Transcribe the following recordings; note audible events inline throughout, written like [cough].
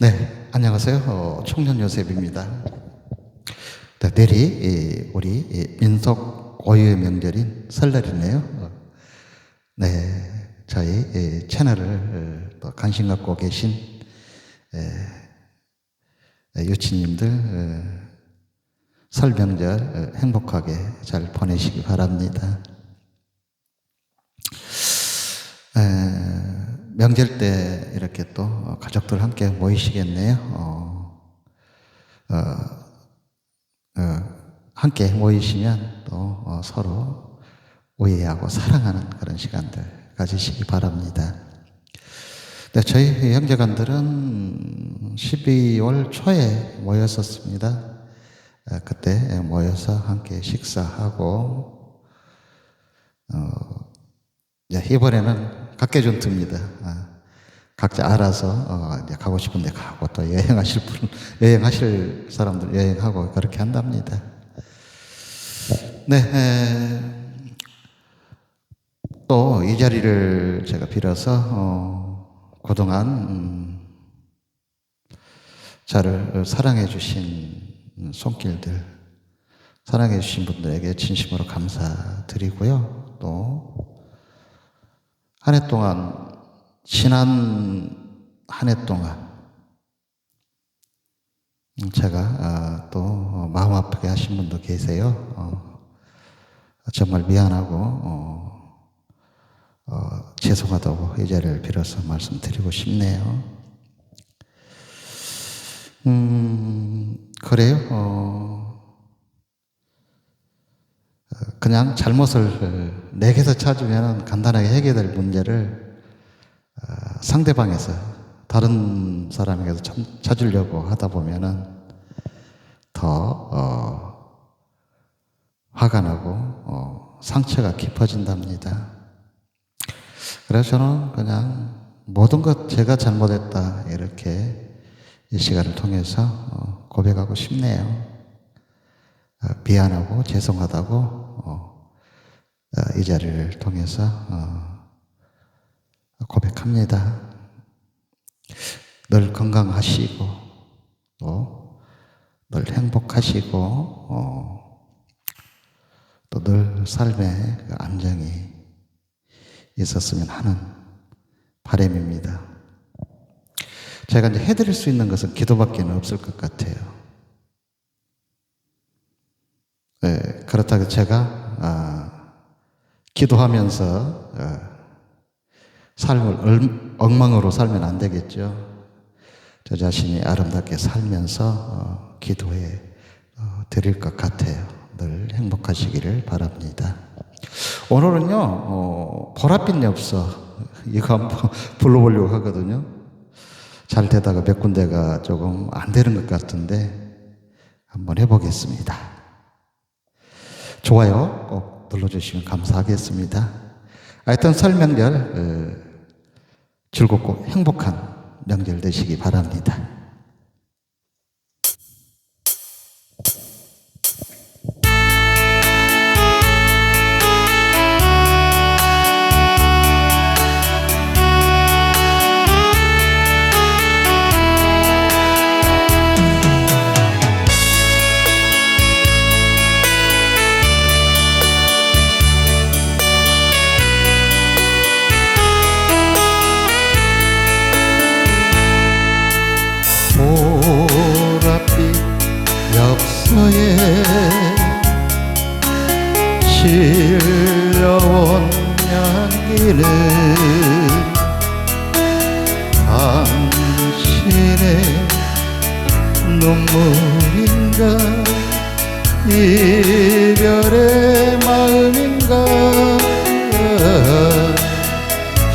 네, 안녕하세요. 어, 청년 요셉입니다. 네, 이, 우리 이 민속 고유의 명절인 설날이네요. 어, 네, 저희 이 채널을 어, 또 관심 갖고 계신 유치님들 어, 설 명절 어, 행복하게 잘 보내시기 바랍니다. 에, 명절 때 이렇게 또 가족들 함께 모이시겠네요. 어, 어, 어, 함께 모이시면 또 어, 서로 우애하고 사랑하는 그런 시간들 가지시기 바랍니다. 네, 저희 형제간들은 12월 초에 모였었습니다. 어, 그때 모여서 함께 식사하고 어, 이번에는 각계전투입니다. 아, 각자 알아서 어, 가고 싶은데 가고 또 여행하실 분 [laughs] 여행하실 사람들 여행하고 그렇게 한답니다. 네, 또 이 자리를 제가 빌어서 어, 그동안 음, 저를 사랑해 주신 손길들 사랑해 주신 분들에게 진심으로 감사드리고요. 또 한 해 동안 지난 한 해 동안 음, 제가 아, 또 어, 마음 아프게 하신 분도 계세요. 어, 정말 미안하고 어, 어, 죄송하다고 이 자리를 빌어서 말씀드리고 싶네요. 음, 그래요. 어, 어, 그냥 잘못을 내게서 찾으면 간단하게 해결될 문제를 어, 상대방에서 다른 사람에게서 참- 찾으려고 하다 보면은 더 어, 화가 나고 어, 상처가 깊어진답니다. 그래서 저는 그냥 모든 것 제가 잘못했다 이렇게 이 시간을 통해서 어, 고백하고 싶네요. 어, 미안하고 죄송하다고 이 자리를 통해서 어, 고백합니다. 늘 건강하시고 또 늘 행복하시고 어, 또늘 삶에 그 안정이 있었으면 하는 바람입니다. 제가 이제 해드릴 수 있는 것은 기도밖에 없을 것 같아요. 네, 그렇다고 제가 아, 기도하면서 아, 삶을 얼- 엉망으로 살면 안 되겠죠. 저 자신이 아름답게 살면서 어, 기도해 어, 드릴 것 같아요. 늘 행복하시기를 바랍니다. 오늘은요, 어, 보랏빛 엽서 이거 한번 [laughs] 불러보려고 하거든요. 잘 되다가 몇 군데가 조금 안 되는 것 같은데 한번 해보겠습니다. 좋아요 꼭 눌러주시면 감사하겠습니다. 하여튼 설 명절 어, 즐겁고 행복한 명절 되시기 바랍니다. 향기는 당신의 눈물인가 이별의 마음인가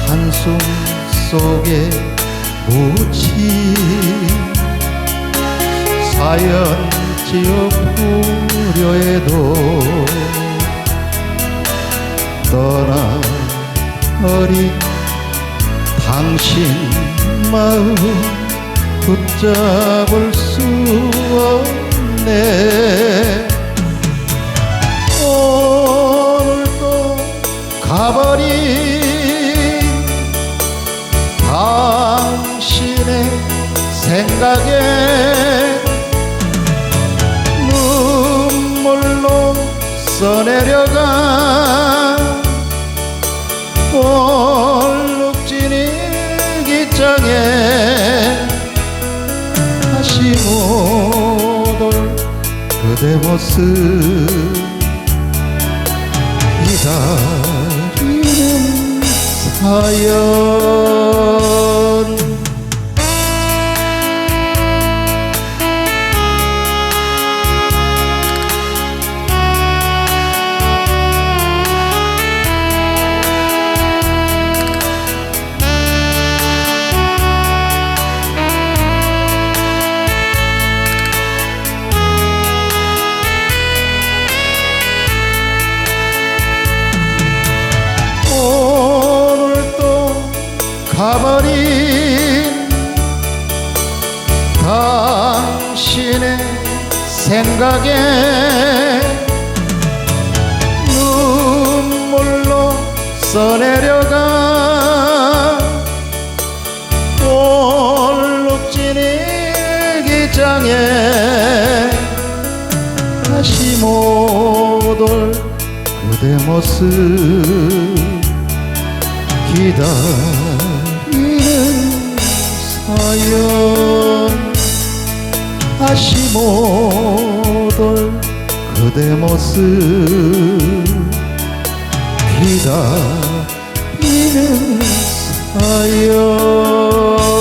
한숨 속에 묻힌 사연 지어보려 해도 떠나 버린 당신 마음 붙잡을 수 없네. 오늘도 가버린 당신의 생각에 눈물로 써내려가 다시 못올 그대 모습 기 가버린 당신의 생각에 눈물로 써내려가 얼룩진 일기장에 다시 못 올 그대 모습 기다리는 사연 다시 못올 그대 모습 기다리는 사연